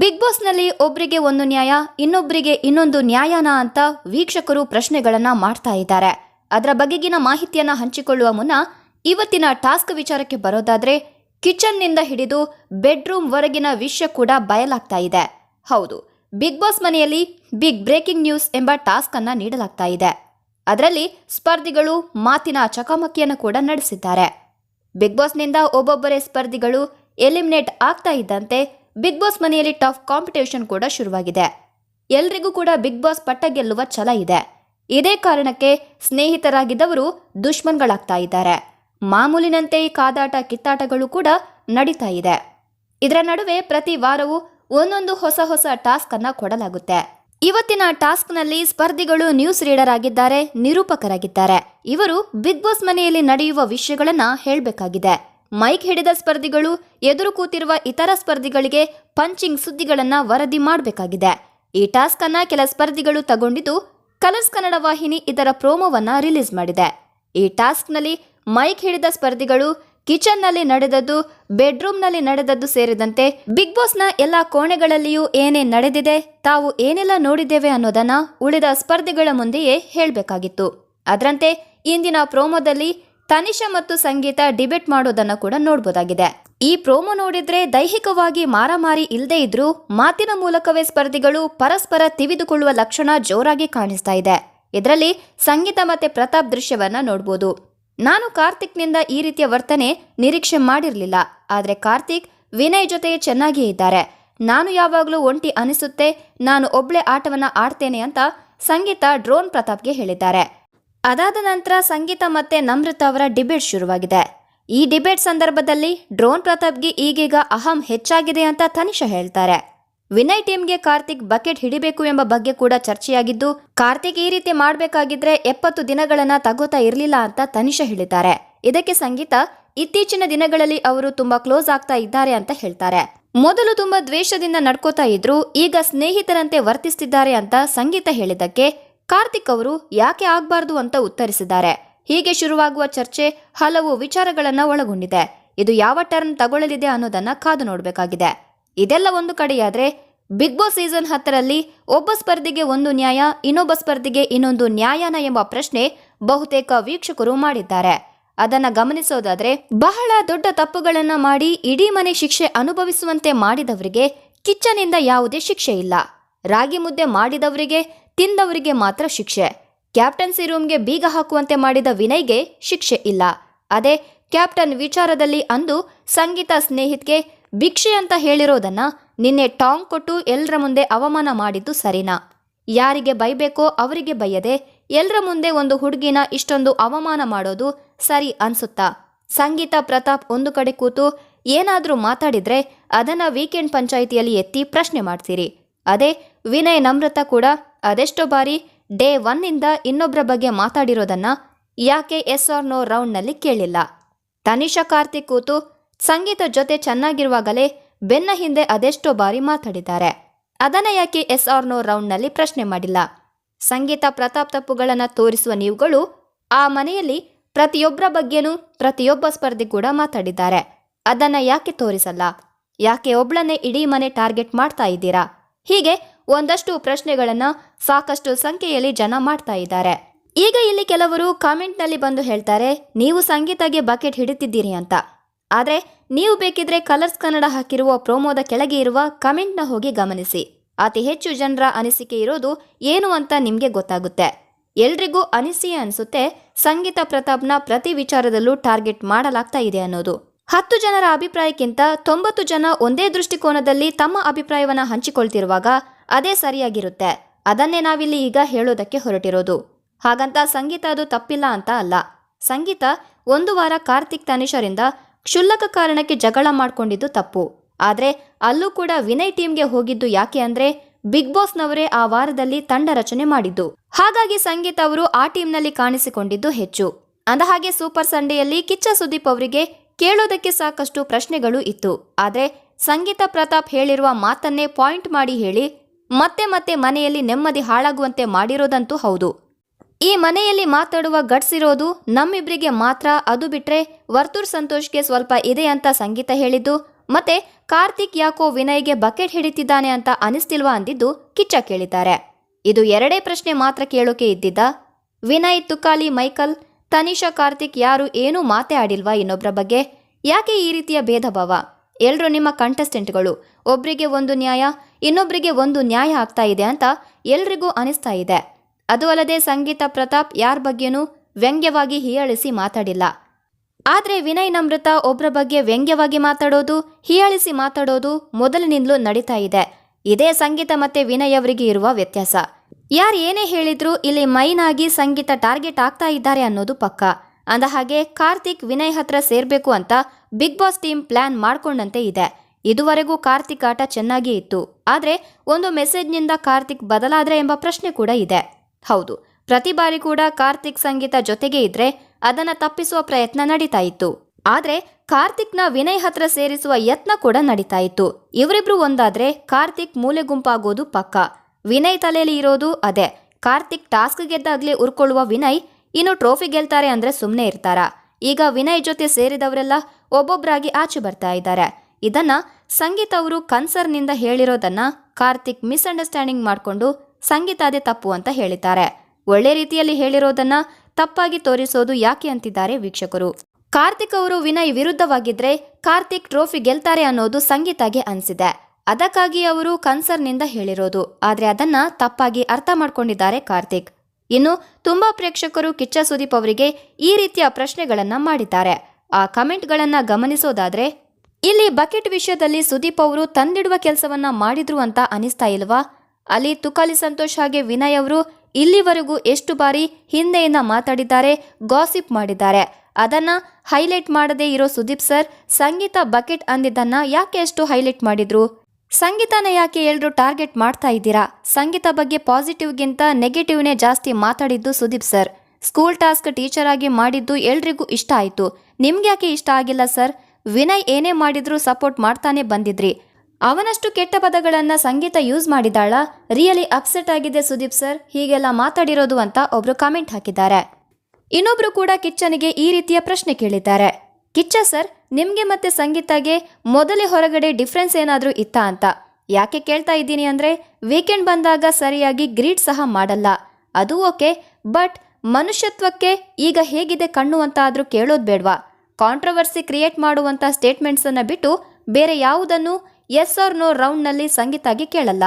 Big ಬಾಸ್ನಲ್ಲಿ ಒಬ್ಬರಿಗೆ ಒಂದು ನ್ಯಾಯ ಇನ್ನೊಬ್ಬರಿಗೆ ಇನ್ನೊಂದು ನ್ಯಾಯನ ಅಂತ ವೀಕ್ಷಕರು ಪ್ರಶ್ನೆಗಳನ್ನು ಮಾಡ್ತಾ ಇದ್ದಾರೆ. ಅದರ ಬಗೆಗಿನ ಮಾಹಿತಿಯನ್ನು ಹಂಚಿಕೊಳ್ಳುವ ಮುನ್ನ ಇವತ್ತಿನ ಟಾಸ್ಕ್ ವಿಚಾರಕ್ಕೆ ಬರೋದಾದರೆ ಕಿಚನ್ನಿಂದ ಹಿಡಿದು ಬೆಡ್ರೂಮ್ ವರೆಗಿನ ವಿಷಯ ಕೂಡ ಬಯಲಾಗ್ತಾ ಇದೆ. ಹೌದು, ಬಿಗ್ ಬಾಸ್ ಮನೆಯಲ್ಲಿ ಬಿಗ್ ಬ್ರೇಕಿಂಗ್ ನ್ಯೂಸ್ ಎಂಬ ಟಾಸ್ಕ್ ಅನ್ನ ನೀಡಲಾಗ್ತಾ ಇದೆ. ಅದರಲ್ಲಿ ಸ್ಪರ್ಧಿಗಳು ಮಾತಿನ ಚಕಮಕಿಯನ್ನು ಕೂಡ ನಡೆಸಿದ್ದಾರೆ. ಬಿಗ್ ಬಾಸ್ನಿಂದ ಒಬ್ಬೊಬ್ಬರೇ ಸ್ಪರ್ಧಿಗಳು ಎಲಿಮಿನೇಟ್ ಆಗ್ತಾ ಇದ್ದಂತೆ ಬಿಗ್ ಬಾಸ್ ಮನೆಯಲ್ಲಿ ಟಫ್ ಕಾಂಪಿಟೇಷನ್ ಕೂಡ ಶುರುವಾಗಿದೆ. ಎಲ್ರಿಗೂ ಕೂಡ ಬಿಗ್ ಬಾಸ್ ಪಟ್ಟ ಗೆಲ್ಲುವ ಛಲ ಇದೆ. ಇದೇ ಕಾರಣಕ್ಕೆ ಸ್ನೇಹಿತರಾಗಿದ್ದವರು ದುಶ್ಮನ್ಗಳಾಗ್ತಾ ಇದ್ದಾರೆ. ಮಾಮೂಲಿನಂತೆ ಈ ಕಾದಾಟ ಕಿತ್ತಾಟಗಳು ಕೂಡ ನಡೀತಾ ಇದೆ. ಇದರ ನಡುವೆ ಪ್ರತಿ ವಾರವೂ ಒಂದೊಂದು ಹೊಸ ಹೊಸ ಟಾಸ್ಕ್ ಅನ್ನ ಕೊಡಲಾಗುತ್ತೆ. ಇವತ್ತಿನ ಟಾಸ್ಕ್ನಲ್ಲಿ ಸ್ಪರ್ಧಿಗಳು ನ್ಯೂಸ್ ರೀಡರ್ ಆಗಿದ್ದಾರೆ, ನಿರೂಪಕರಾಗಿದ್ದಾರೆ. ಇವರು ಬಿಗ್ ಬಾಸ್ ಮನೆಯಲ್ಲಿ ನಡೆಯುವ ವಿಷಯಗಳನ್ನ ಹೇಳಬೇಕಾಗಿದೆ. ಮೈಕ್ ಹಿಡಿದ ಸ್ಪರ್ಧಿಗಳು, ಎದುರು ಕೂತಿರುವ ಇತರ ಸ್ಪರ್ಧಿಗಳಿಗೆ ಪಂಚಿಂಗ್ ಸುದ್ದಿಗಳನ್ನು ವರದಿ ಮಾಡಬೇಕಾಗಿದೆ. ಈ ಟಾಸ್ಕ್ ಅನ್ನ ಕೆಲ ಸ್ಪರ್ಧಿಗಳು ತಗೊಂಡಿದ್ದು ಕಲರ್ಸ್ ಕನ್ನಡ ವಾಹಿನಿ ಇದರ ಪ್ರೋಮೋವನ್ನ ರಿಲೀಸ್ ಮಾಡಿದೆ. ಈ ಟಾಸ್ಕ್ನಲ್ಲಿ ಮೈಕ್ ಹಿಡಿದ ಸ್ಪರ್ಧಿಗಳು, ಕಿಚನ್ನಲ್ಲಿ ನಡೆದದ್ದು, ಬೆಡ್ರೂಮ್ನಲ್ಲಿ ನಡೆದದ್ದು ಸೇರಿದಂತೆ ಬಿಗ್ ಬಾಸ್ನ ಎಲ್ಲ ಕೋಣೆಗಳಲ್ಲಿಯೂ ಏನೇ ನಡೆದಿದೆ, ತಾವು ಏನೆಲ್ಲ ನೋಡಿದ್ದೇವೆ ಅನ್ನೋದನ್ನ ಉಳಿದ ಸ್ಪರ್ಧಿಗಳ ಮುಂದೆಯೇ ಹೇಳಬೇಕಾಗಿತ್ತು. ಅದರಂತೆ ಇಂದಿನ ಪ್ರೋಮೋದಲ್ಲಿ ತನಿಷಾ ಮತ್ತು ಸಂಗೀತ ಡಿಬೇಟ್ ಮಾಡೋದನ್ನ ಕೂಡ ನೋಡಬಹುದಾಗಿದೆ ಈ ಪ್ರೋಮೋ ನೋಡಿದ್ರೆ ದೈಹಿಕವಾಗಿ ಮಾರಾಮಾರಿ ಇಲ್ಲದೆ ಇದ್ರೂ ಮಾತಿನ ಮೂಲಕವೇ ಸ್ಪರ್ಧಿಗಳು ಪರಸ್ಪರ ತಿವಿದುಕೊಳ್ಳುವ ಲಕ್ಷಣ ಜೋರಾಗಿ ಕಾಣಿಸ್ತಾ ಇದೆ. ಇದರಲ್ಲಿ ಸಂಗೀತ ಮತ್ತೆ ಪ್ರತಾಪ್ ದೃಶ್ಯವನ್ನ ನೋಡಬಹುದು ನಾನು ಕಾರ್ತಿಕ್ನಿಂದ ಈ ರೀತಿಯ ವರ್ತನೆ ನಿರೀಕ್ಷೆ ಮಾಡಿರಲಿಲ್ಲ. ಆದರೆ ಕಾರ್ತಿಕ್ ವಿನಯ್ ಜೊತೆ ಚೆನ್ನಾಗಿಯೇ ಇದ್ದಾರೆ. ನಾನು ಯಾವಾಗಲೂ ಒಂಟಿ ಅನಿಸುತ್ತೆ, ನಾನು ಒಬ್ಳೆ ಆಟವನ್ನ ಆಡ್ತೇನೆ ಅಂತ ಸಂಗೀತ ಡ್ರೋನ್ ಪ್ರತಾಪ್ಗೆ ಹೇಳಿದ್ದಾರೆ. ಅದಾದ ನಂತರ ಸಂಗೀತ ಮತ್ತೆ ನಮ್ರತ ಅವರ ಡಿಬೇಟ್ ಶುರುವಾಗಿದೆ. ಈ ಡಿಬೇಟ್ ಸಂದರ್ಭದಲ್ಲಿ ಡ್ರೋನ್ ಪ್ರತಾಪ್ಗೆ ಈಗೀಗ ಅಹಂ ಹೆಚ್ಚಾಗಿದೆ ಅಂತ ತನಿಷಾ ಹೇಳ್ತಾರೆ. ವಿನಯ್ ಟೀಮ್ಗೆ ಕಾರ್ತಿಕ್ ಬಕೆಟ್ ಹಿಡಿಬೇಕು ಎಂಬ ಬಗ್ಗೆ ಕೂಡ ಚರ್ಚೆಯಾಗಿದ್ದು, ಕಾರ್ತಿಕ್ ಈ ರೀತಿ ಮಾಡಬೇಕಾಗಿದ್ರೆ ಎಪ್ಪತ್ತು ದಿನಗಳನ್ನ ತಗೋತಾ ಇರಲಿಲ್ಲ ಅಂತ ತನಿಷಾ ಹೇಳಿದ್ದಾರೆ. ಇದಕ್ಕೆ ಸಂಗೀತ, ಇತ್ತೀಚಿನ ದಿನಗಳಲ್ಲಿ ಅವರು ತುಂಬಾ ಕ್ಲೋಸ್ ಆಗ್ತಾ ಇದ್ದಾರೆ ಅಂತ ಹೇಳ್ತಾರೆ. ಮೊದಲು ತುಂಬಾ ದ್ವೇಷದಿಂದ ನಡ್ಕೋತಾ ಇದ್ರು, ಈಗ ಸ್ನೇಹಿತರಂತೆ ವರ್ತಿಸ್ತಿದ್ದಾರೆ ಅಂತ ಸಂಗೀತ ಹೇಳಿದ್ದಕ್ಕೆ ಕಾರ್ತಿಕ್ ಅವರು ಯಾಕೆ ಆಗ್ಬಾರ್ದು ಅಂತ ಉತ್ತರಿಸಿದ್ದಾರೆ. ಹೀಗೆ ಶುರುವಾಗುವ ಚರ್ಚೆ ಹಲವು ವಿಚಾರಗಳನ್ನ ಒಳಗೊಂಡಿದೆ. ಇದು ಯಾವ ಟರ್ನ್ ತಗೊಳ್ಳಲಿದೆ ಅನ್ನೋದನ್ನ ಕಾದು ನೋಡಬೇಕಾಗಿದೆ. ಇದೆಲ್ಲ ಒಂದು ಕಡೆಯಾದ್ರೆ ಬಿಗ್ ಬಾಸ್ ಸೀಸನ್ ಹತ್ತರಲ್ಲಿ ಒಬ್ಬ ಸ್ಪರ್ಧಿಗೆ ಒಂದು ನ್ಯಾಯ, ಇನ್ನೊಬ್ಬ ಸ್ಪರ್ಧಿಗೆ ಇನ್ನೊಂದು ನ್ಯಾಯನ ಎಂಬ ಪ್ರಶ್ನೆ ಬಹುತೇಕ ವೀಕ್ಷಕರು ಮಾಡಿದ್ದಾರೆ. ಅದನ್ನ ಗಮನಿಸೋದಾದ್ರೆ ಬಹಳ ದೊಡ್ಡ ತಪ್ಪುಗಳನ್ನ ಮಾಡಿ ಇಡೀ ಮನೆ ಶಿಕ್ಷೆ ಅನುಭವಿಸುವಂತೆ ಮಾಡಿದವರಿಗೆ ಕಿಚ್ಚನಿಂದ ಯಾವುದೇ ಶಿಕ್ಷೆ ಇಲ್ಲ. ರಾಗಿ ಮುದ್ದೆ ಮಾಡಿದವರಿಗೆ ತಿಂದವರಿಗೆ ಮಾತ್ರ ಶಿಕ್ಷೆ. ಕ್ಯಾಪ್ಟನ್ಸಿ ರೂಮ್ಗೆ ಬೀಗ ಹಾಕುವಂತೆ ಮಾಡಿದ ವಿನಯ್ಗೆ ಶಿಕ್ಷೆ ಇಲ್ಲ. ಅದೇ ಕ್ಯಾಪ್ಟನ್ ವಿಚಾರದಲ್ಲಿ ಅಂದು ಸಂಗೀತ ಸ್ನೇಹಿತ್ಗೆ ಭಿಕ್ಷೆ ಅಂತ ಹೇಳಿರೋದನ್ನ ನಿನ್ನೆ ಟಾಂಗ್ ಕೊಟ್ಟು ಎಲ್ಲರ ಮುಂದೆ ಅವಮಾನ ಮಾಡಿದ್ದು ಸರಿನಾ? ಯಾರಿಗೆ ಬೈಬೇಕೋ ಅವರಿಗೆ ಬೈಯದೆ ಎಲ್ಲರ ಮುಂದೆ ಒಂದು ಹುಡುಗಿನ ಇಷ್ಟೊಂದು ಅವಮಾನ ಮಾಡೋದು ಸರಿ ಅನ್ಸುತ್ತಾ? ಸಂಗೀತ ಪ್ರತಾಪ್ ಒಂದು ಕಡೆ ಕೂತು ಏನಾದರೂ ಮಾತಾಡಿದ್ರೆ ಅದನ್ನ ವೀಕೆಂಡ್ ಪಂಚಾಯಿತಿಯಲ್ಲಿ ಎತ್ತಿ ಪ್ರಶ್ನೆ ಮಾಡ್ತೀರಿ. ಅದೇ ವಿನಯ್ ನಮ್ರತ ಕೂಡ ಅದೆಷ್ಟೋ ಬಾರಿ ಡೇ ಒನ್ನಿಂದ ಇನ್ನೊಬ್ಬರ ಬಗ್ಗೆ ಮಾತಾಡಿರೋದನ್ನ ಯಾಕೆ ಎಸ್ ಆರ್ ನೋ ರೌಂಡ್ನಲ್ಲಿ ಕೇಳಿಲ್ಲ. ತನಿಷಾ ಕಾರ್ತಿಕ್ ಕೂತು ಸಂಗೀತ ಜೊತೆ ಚೆನ್ನಾಗಿರುವಾಗಲೇ ಬೆನ್ನ ಹಿಂದೆ ಅದೆಷ್ಟೋ ಬಾರಿ ಮಾತಾಡಿದ್ದಾರೆ. ಅದನ್ನ ಯಾಕೆ ಎಸ್ ಆರ್ ನೋ ರೌಂಡ್ನಲ್ಲಿ ಪ್ರಶ್ನೆ ಮಾಡಿಲ್ಲ. ಸಂಗೀತ ಪ್ರತಾಪ್ ತಪ್ಪುಗಳನ್ನು ತೋರಿಸುವ ನೀವುಗಳು ಆ ಮನೆಯಲ್ಲಿ ಪ್ರತಿಯೊಬ್ಬರ ಬಗ್ಗೆನೂ ಪ್ರತಿಯೊಬ್ಬ ಸ್ಪರ್ಧಿ ಕೂಡ ಮಾತಾಡಿದ್ದಾರೆ. ಅದನ್ನ ಯಾಕೆ ತೋರಿಸಲ್ಲ? ಯಾಕೆ ಒಬ್ಳನ್ನೇ ಇಡೀ ಮನೆ ಟಾರ್ಗೆಟ್ ಮಾಡ್ತಾ ಇದ್ದೀರಾ? ಹೀಗೆ ಒಂದಷ್ಟು ಪ್ರಶ್ನೆಗಳನ್ನು ಸಾಕಷ್ಟು ಸಂಖ್ಯೆಯಲ್ಲಿ ಜನ ಮಾಡ್ತಾ ಇದ್ದಾರೆ. ಈಗ ಇಲ್ಲಿ ಕೆಲವರು ಕಾಮೆಂಟ್ನಲ್ಲಿ ಬಂದು ಹೇಳ್ತಾರೆ, ನೀವು ಸಂಗೀತಗೆ ಬಕೆಟ್ ಹಿಡಿತಿದ್ದೀರಿ ಅಂತ. ಆದರೆ ನೀವು ಬೇಕಿದ್ರೆ ಕಲರ್ಸ್ ಕನ್ನಡ ಹಾಕಿರುವ ಪ್ರೋಮೋದ ಕೆಳಗೆ ಇರುವ ಕಮೆಂಟ್ನ ಹೋಗಿ ಗಮನಿಸಿ. ಅತಿ ಹೆಚ್ಚು ಜನರ ಅನಿಸಿಕೆ ಇರೋದು ಏನು ಅಂತ ನಿಮಗೆ ಗೊತ್ತಾಗುತ್ತೆ. ಎಲ್ರಿಗೂ ಅನಿಸಿಯೇ ಅನಿಸುತ್ತೆ, ಸಂಗೀತ ಪ್ರತಾಪ್ನ ಪ್ರತಿ ವಿಚಾರದಲ್ಲೂ ಟಾರ್ಗೆಟ್ ಮಾಡಲಾಗ್ತಾ ಇದೆ ಅನ್ನೋದು. ಹತ್ತು ಜನರ ಅಭಿಪ್ರಾಯಕ್ಕಿಂತ ತೊಂಬತ್ತು ಜನ ಒಂದೇ ದೃಷ್ಟಿಕೋನದಲ್ಲಿ ತಮ್ಮ ಅಭಿಪ್ರಾಯವನ್ನ ಹಂಚಿಕೊಳ್ತಿರುವಾಗ ಅದೇ ಸರಿಯಾಗಿರುತ್ತೆ. ಅದನ್ನೇ ನಾವಿಲ್ಲಿ ಈಗ ಹೇಳೋದಕ್ಕೆ ಹೊರಟಿರೋದು. ಹಾಗಂತ ಸಂಗೀತ ಅದು ತಪ್ಪಿಲ್ಲ ಅಂತ ಅಲ್ಲ. ಸಂಗೀತ ಒಂದು ವಾರ ಕಾರ್ತಿಕ್ ತನಿಷರಿಂದ ಕ್ಷುಲ್ಲಕ ಕಾರಣಕ್ಕೆ ಜಗಳ ಮಾಡ್ಕೊಂಡಿದ್ದು ತಪ್ಪು. ಆದರೆ ಅಲ್ಲೂ ಕೂಡ ವಿನಯ್ ಟೀಮ್ಗೆ ಹೋಗಿದ್ದು ಯಾಕೆ ಅಂದರೆ ಬಿಗ್ ಬಾಸ್ನವರೇ ಆ ವಾರದಲ್ಲಿ ತಂಡ ರಚನೆ ಮಾಡಿದ್ದು. ಹಾಗಾಗಿ ಸಂಗೀತ ಅವರು ಆ ಟೀಮ್ನಲ್ಲಿ ಕಾಣಿಸಿಕೊಂಡಿದ್ದು ಹೆಚ್ಚು. ಅಂದಹಾಗೆ ಸೂಪರ್ ಸಂಡೆಯಲ್ಲಿ ಕಿಚ್ಚ ಸುದೀಪ್ ಅವರಿಗೆ ಕೇಳೋದಕ್ಕೆ ಸಾಕಷ್ಟು ಪ್ರಶ್ನೆಗಳು ಇತ್ತು. ಆದರೆ ಸಂಗೀತ ಪ್ರತಾಪ್ ಹೇಳಿರುವ ಮಾತನ್ನೇ ಪಾಯಿಂಟ್ ಮಾಡಿ ಹೇಳಿ ಮತ್ತೆ ಮತ್ತೆ ಮನೆಯಲ್ಲಿ ನೆಮ್ಮದಿ ಹಾಳಾಗುವಂತೆ ಮಾಡಿರೋದಂತೂ ಹೌದು. ಈ ಮನೆಯಲ್ಲಿ ಮಾತಾಡುವ ಗಟ್ಸ್ ಇರೋದು ನಮ್ಮಿಬ್ರಿಗೆ ಮಾತ್ರ, ಅದು ಬಿಟ್ರೆ ವರ್ತೂರ್ ಸಂತೋಷ್ಗೆ ಸ್ವಲ್ಪ ಇದೆ ಅಂತ ಸಂಗೀತ ಹೇಳಿದ್ದು, ಮತ್ತೆ ಕಾರ್ತಿಕ್ ಯಾಕೋ ವಿನಯ್ಗೆ ಬಕೆಟ್ ಹಿಡಿತಿದ್ದಾನೆ ಅಂತ ಅನಿಸ್ತಿಲ್ವಾ ಅಂದಿದ್ದು ಕಿಚ್ಚ ಕೇಳಿದ್ದಾರೆ. ಇದು ಎರಡೇ ಪ್ರಶ್ನೆ ಮಾತ್ರ ಕೇಳೋಕೆ ಇದ್ದಿದ್ದ. ವಿನಯ್ ತುಕಾಲಿ, ಮೈಕಲ್, ತನಿಷಾ, ಕಾರ್ತಿಕ್ ಯಾರು ಏನೂ ಮಾತೇ ಆಡಿಲ್ವಾ ಇನ್ನೊಬ್ಬರ ಬಗ್ಗೆ? ಯಾಕೆ ಈ ರೀತಿಯ ಭೇದ ಭಾವ? ಎಲ್ಲರೂ ನಿಮ್ಮ ಕಂಟೆಸ್ಟೆಂಟ್ಗಳು. ಒಬ್ರಿಗೆ ಒಂದು ನ್ಯಾಯ ಇನ್ನೊಬ್ರಿಗೆ ಒಂದು ನ್ಯಾಯ ಆಗ್ತಾ ಇದೆ ಅಂತ ಎಲ್ರಿಗೂ ಅನಿಸ್ತಾ ಇದೆ. ಅದು ಅಲ್ಲದೆ ಸಂಗೀತ ಪ್ರತಾಪ್ ಯಾರ ಬಗ್ಗೆನೂ ವ್ಯಂಗ್ಯವಾಗಿ ಹೀಯಾಳಿಸಿ ಮಾತಾಡಿಲ್ಲ. ಆದರೆ ವಿನಯ್ ನಮೃತ ಒಬ್ರ ಬಗ್ಗೆ ವ್ಯಂಗ್ಯವಾಗಿ ಮಾತಾಡೋದು, ಹೀಯಾಳಿಸಿ ಮಾತಾಡೋದು ಮೊದಲಿನಿಂದಲೂ ನಡೀತಾ ಇದೆ. ಇದೇ ಸಂಗೀತ ಮತ್ತೆ ವಿನಯ್ ಅವರಿಗೆ ಇರುವ ವ್ಯತ್ಯಾಸ. ಯಾರು ಏನೇ ಹೇಳಿದ್ರು ಇಲ್ಲಿ ಮೈನ್ ಆಗಿ ಸಂಗೀತ ಟಾರ್ಗೆಟ್ ಆಗ್ತಾ ಇದ್ದಾರೆ ಅನ್ನೋದು ಪಕ್ಕ. ಅಂದ ಹಾಗೆ ಕಾರ್ತಿಕ್ ವಿನಯ್ ಹತ್ರ ಸೇರಬೇಕು ಅಂತ ಬಿಗ್ ಬಾಸ್ ಟೀಮ್ ಪ್ಲಾನ್ ಮಾಡ್ಕೊಂಡಂತೆ ಇದೆ. ಇದುವರೆಗೂ ಕಾರ್ತಿಕ್ ಆಟ ಚೆನ್ನಾಗಿಯೇ ಇತ್ತು. ಆದರೆ ಒಂದು ಮೆಸೇಜ್ನಿಂದ ಕಾರ್ತಿಕ್ ಬದಲಾದ್ರೆ ಎಂಬ ಪ್ರಶ್ನೆ ಕೂಡ ಇದೆ. ಹೌದು, ಪ್ರತಿ ಬಾರಿ ಕೂಡ ಕಾರ್ತಿಕ್ ಸಂಗೀತ ಜೊತೆಗೆ ಇದ್ರೆ ಅದನ್ನ ತಪ್ಪಿಸುವ ಪ್ರಯತ್ನ ನಡೀತಾ ಇತ್ತು. ಆದ್ರೆ ಕಾರ್ತಿಕ್ನ ವಿನಯ್ ಹತ್ರ ಸೇರಿಸುವ ಯತ್ನ ಕೂಡ ನಡೀತಾ ಇತ್ತು. ಇವರಿಬ್ರು ಒಂದಾದ್ರೆ ಕಾರ್ತಿಕ್ ಮೂಲೆ ಗುಂಪಾಗೋದು ಪಕ್ಕ. ವಿನಯ್ ತಲೆಯಲ್ಲಿ ಇರೋದು ಅದೇ. ಕಾರ್ತಿಕ್ ಟಾಸ್ಕ್ ಗೆದ್ದಾಗ್ಲೇ ಉರ್ಕೊಳ್ಳುವ ವಿನಯ್ ಇನ್ನು ಟ್ರೋಫಿ ಗೆಲ್ತಾರೆ ಅಂದ್ರೆ ಸುಮ್ಮನೆ ಇರ್ತಾರ? ಈಗ ವಿನಯ್ ಜೊತೆ ಸೇರಿದವರೆಲ್ಲ ಒಬ್ಬೊಬ್ಬರಾಗಿ ಆಚೆ ಬರ್ತಾ ಇದ್ದಾರೆ. ಇದನ್ನ ಸಂಗೀತ ಅವರು ಕನ್ಸರ್ನಿಂದ ಹೇಳಿರೋದನ್ನ ಕಾರ್ತಿಕ್ ಮಿಸ್ಅಂಡರ್ಸ್ಟ್ಯಾಂಡಿಂಗ್ ಮಾಡ್ಕೊಂಡು ಸಂಗೀತ ಅದೇ ತಪ್ಪು ಅಂತ ಹೇಳಿದ್ದಾರೆ. ಒಳ್ಳೆ ರೀತಿಯಲ್ಲಿ ಹೇಳಿರೋದನ್ನ ತಪ್ಪಾಗಿ ತೋರಿಸೋದು ಯಾಕೆ ಅಂತಿದ್ದಾರೆ ವೀಕ್ಷಕರು. ಕಾರ್ತಿಕ್ ಅವರು ವಿನಯ್ ವಿರುದ್ಧವಾಗಿದ್ರೆ ಕಾರ್ತಿಕ್ ಟ್ರೋಫಿ ಗೆಲ್ತಾರೆ ಅನ್ನೋದು ಸಂಗೀತಾಗೆ ಅನಿಸಿದೆ. ಅದಕ್ಕಾಗಿ ಅವರು ಕನ್ಸರ್ನಿಂದ ಹೇಳಿರೋದು. ಆದ್ರೆ ಅದನ್ನ ತಪ್ಪಾಗಿ ಅರ್ಥ ಮಾಡ್ಕೊಂಡಿದ್ದಾರೆ ಕಾರ್ತಿಕ್. ಇನ್ನು ತುಂಬಾ ಪ್ರೇಕ್ಷಕರು ಕಿಚ್ಚ ಸುದೀಪ್ ಅವರಿಗೆ ಈ ರೀತಿಯ ಪ್ರಶ್ನೆಗಳನ್ನ ಮಾಡಿದ್ದಾರೆ. ಆ ಕಮೆಂಟ್ಗಳನ್ನ ಗಮನಿಸೋದಾದ್ರೆ ಇಲ್ಲಿ ಬಕೆಟ್ ವಿಷಯದಲ್ಲಿ ಸುದೀಪ್ ಅವರು ತಂದಿಡುವ ಕೆಲಸವನ್ನ ಮಾಡಿದ್ರು ಅಂತ ಅನಿಸ್ತಾ ಇಲ್ವಾ? ಅಲ್ಲಿ ತುಕಾಲಿ ಸಂತೋಷ್ ಹಾಗೆ ವಿನಯ್ ಅವರು ಇಲ್ಲಿವರೆಗೂ ಎಷ್ಟು ಬಾರಿ ಹಿಂದೆಯಿಂದ ಮಾತಾಡಿದ್ದಾರೆ, ಗಾಸಿಪ್ ಮಾಡಿದ್ದಾರೆ. ಅದನ್ನ ಹೈಲೈಟ್ ಮಾಡದೇ ಇರೋ ಸುದೀಪ್ ಸರ್, ಸಂಗೀತ ಬಕೆಟ್ ಅಂದಿದ್ದನ್ನ ಯಾಕೆ ಅಷ್ಟು ಹೈಲೈಟ್ ಮಾಡಿದ್ರು? ಸಂಗೀತನ ಯಾಕೆ ಎಲ್ರು ಟಾರ್ಗೆಟ್ ಮಾಡ್ತಾ ಇದ್ದೀರಾ? ಸಂಗೀತ ಬಗ್ಗೆ ಪಾಸಿಟಿವ್ಗಿಂತ ನೆಗೆಟಿವ್ನೇ ಜಾಸ್ತಿ ಮಾತಾಡಿದ್ದು Sudeep sir. School task teacher ಆಗಿ ಮಾಡಿದ್ದು ಎಲ್ರಿಗೂ ಇಷ್ಟ ಆಯಿತು. ನಿಮ್ಗೆ ಯಾಕೆ ಇಷ್ಟ ಆಗಿಲ್ಲ ಸರ್? ವಿನಯ್ ಏನೇ ಮಾಡಿದ್ರೂ ಸಪೋರ್ಟ್ ಮಾಡ್ತಾನೆ ಬಂದಿದ್ರಿ. ಅವನಷ್ಟು ಕೆಟ್ಟ ಪದಗಳನ್ನ ಸಂಗೀತ ಯೂಸ್ ಮಾಡಿದಾಳ. ರಿಯಲಿ ಅಪ್ಸೆಟ್ ಆಗಿದೆ ಸುದೀಪ್ ಸರ್. ಹೀಗೆಲ್ಲ ಮಾತಾಡಿರೋದು ಅಂತ ಒಬ್ರು ಕಾಮೆಂಟ್ ಹಾಕಿದ್ದಾರೆ. ಇನ್ನೊಬ್ರು ಕೂಡ ಕಿಚ್ಚನಿಗೆ ಈ ರೀತಿಯ ಪ್ರಶ್ನೆ ಕೇಳಿದ್ದಾರೆ. ಕಿಚ್ಚ ಸರ್, ನಿಮಗೆ ಮತ್ತೆ ಸಂಗೀತಗೆ ಮೊದಲೇ ಹೊರಗಡೆ ಡಿಫ್ರೆನ್ಸ್ ಏನಾದರೂ ಇತ್ತಾ ಅಂತ. ಯಾಕೆ ಕೇಳ್ತಾ ಇದ್ದೀನಿ ಅಂದ್ರೆ, ವೀಕೆಂಡ್ ಬಂದಾಗ ಸರಿಯಾಗಿ ಗ್ರೀಟ್ ಸಹ ಮಾಡಲ್ಲ. ಅದು ಓಕೆ, ಬಟ್ ಮನುಷ್ಯತ್ವಕ್ಕೆ ಈಗ ಹೇಗಿದೆ ಕಣ್ಣು ಅಂತ ಆದರೂ ಕೇಳೋದು ಬೇಡ್ವಾ? ಕಾಂಟ್ರವರ್ಸಿ ಕ್ರಿಯೇಟ್ ಮಾಡುವಂಥ ಸ್ಟೇಟ್ಮೆಂಟ್ಸ್ ಅನ್ನ ಬಿಟ್ಟು ಬೇರೆ ಯಾವುದನ್ನು ಎಸ್ ಆರ್ ನೋ ರೌಂಡ್ನಲ್ಲಿ ಸಂಗೀತಾಗಿ ಕೇಳಲ್ಲ.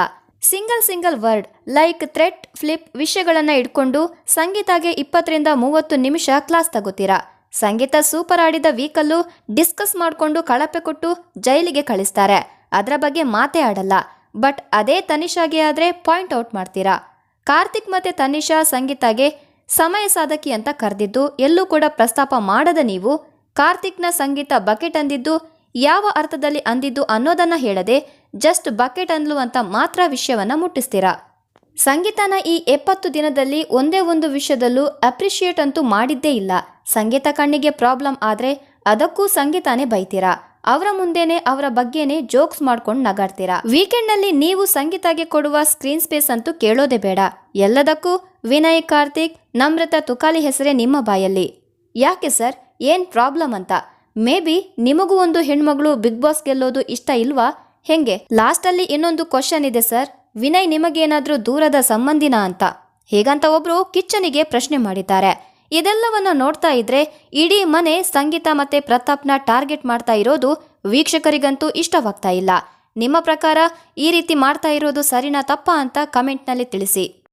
Single single word like threat flip ವಿಷಯಗಳನ್ನು ಇಟ್ಕೊಂಡು ಸಂಗೀತಾಗೆ ಇಪ್ಪತ್ತರಿಂದ ಮೂವತ್ತು ನಿಮಿಷ ಕ್ಲಾಸ್ ತಗೋತೀರಾ. ಸಂಗೀತ ಸೂಪರ್ ಆಡಿದ ವೀಕಲ್ಲೂ ಡಿಸ್ಕಸ್ ಮಾಡಿಕೊಂಡು ಕಳಪೆ ಕೊಟ್ಟು ಜೈಲಿಗೆ ಕಳಿಸ್ತಾರೆ. ಅದರ ಬಗ್ಗೆ ಮಾತೇ ಆಡಲ್ಲ. ಬಟ್ ಅದೇ ತನಿಷಾಗೆ ಆದ್ರೆ ಪಾಯಿಂಟ್ ಔಟ್ ಮಾಡ್ತೀರಾ. ಕಾರ್ತಿಕ್ ಮತ್ತೆ ತನಿಷಾ ಸಂಗೀತಾಗೆ ಸಮಯ ಸಾಧಕಿ ಅಂತ ಕರೆದಿದ್ದು ಎಲ್ಲೂ ಕೂಡ ಪ್ರಸ್ತಾಪ ಮಾಡದ ನೀವು? ಕಾರ್ತಿಕ್ನ ಸಂಗೀತ ಬಕೆಟ್ ಅಂದಿದ್ದು ಯಾವ ಅರ್ಥದಲ್ಲಿ ಅಂದಿದ್ದು ಅನ್ನೋದನ್ನ ಹೇಳದೆ ಜಸ್ಟ್ ಬಕೆಟ್ ಅನ್ನುವಂಥ ಮಾತ್ರ ವಿಷಯವನ್ನ ಮುಟ್ಟಿಸ್ತೀರ? ಸಂಗೀತನ ಈ ಎಪ್ಪತ್ತು ದಿನದಲ್ಲಿ ಒಂದೇ ಒಂದು ವಿಷಯದಲ್ಲೂ ಅಪ್ರಿಷಿಯೇಟ್ ಅಂತೂ ಮಾಡಿದ್ದೇ ಇಲ್ಲ. ಸಂಗೀತ ಕಣ್ಣಿಗೆ ಪ್ರಾಬ್ಲಮ್ ಆದರೆ ಅದಕ್ಕೂ ಸಂಗೀತಾನೇ ಬೈತೀರಾ? ಅವರ ಮುಂದೆನೆ ಅವರ ಬಗ್ಗೆನೇ ಜೋಕ್ಸ್ ಮಾಡ್ಕೊಂಡು ನಗಾಡ್ತೀರಾ? ವೀಕೆಂಡ್ನಲ್ಲಿ ನೀವು ಸಂಗೀತಗೆ ಕೊಡುವ ಸ್ಕ್ರೀನ್ ಸ್ಪೇಸ್ ಅಂತೂ ಕೇಳೋದೇ ಬೇಡ. ಎಲ್ಲದಕ್ಕೂ ವಿನಯ್ ಕಾರ್ತಿಕ್, ನಮ್ರತ ತುಕಾಲಿ ಹೆಸರೇ ನಿಮ್ಮ ಬಾಯಲ್ಲಿ. ಯಾಕೆ ಸರ್? ಏನ್ ಪ್ರಾಬ್ಲಮ್ ಅಂತ? ಮೇ ಬಿ ನಿಮಗೂ ಒಂದು ಹೆಣ್ಮಗಳು ಬಿಗ್ ಬಾಸ್ ಗೆಲ್ಲೋದು ಇಷ್ಟ ಇಲ್ವಾ? ಹೆಂಗೆ? ಲಾಸ್ಟಲ್ಲಿ ಇನ್ನೊಂದು ಕ್ವಶನ್ ಇದೆ ಸರ್. ವಿನಯ್ ನಿಮಗೇನಾದರೂ ದೂರದ ಸಂಬಂಧಿನ ಅಂತ? ಹೇಗಂತ ಒಬ್ರು ಕಿಚ್ಚನಿಗೆ ಪ್ರಶ್ನೆ ಮಾಡಿದ್ದಾರೆ. ಇದೆಲ್ಲವನ್ನ ನೋಡ್ತಾ ಇದ್ರೆ ಇಡೀ ಮನೆ ಸಂಗೀತ ಮತ್ತೆ ಪ್ರತಾಪ್ನ ಟಾರ್ಗೆಟ್ ಮಾಡ್ತಾ ಇರೋದು ವೀಕ್ಷಕರಿಗಂತೂ ಇಷ್ಟವಾಗ್ತಾ ಇಲ್ಲ. ನಿಮ್ಮ ಪ್ರಕಾರ ಈ ರೀತಿ ಮಾಡ್ತಾ ಇರೋದು ಸರಿನಾ ತಪ್ಪಾ ಅಂತ ಕಮೆಂಟ್ನಲ್ಲಿ ತಿಳಿಸಿ.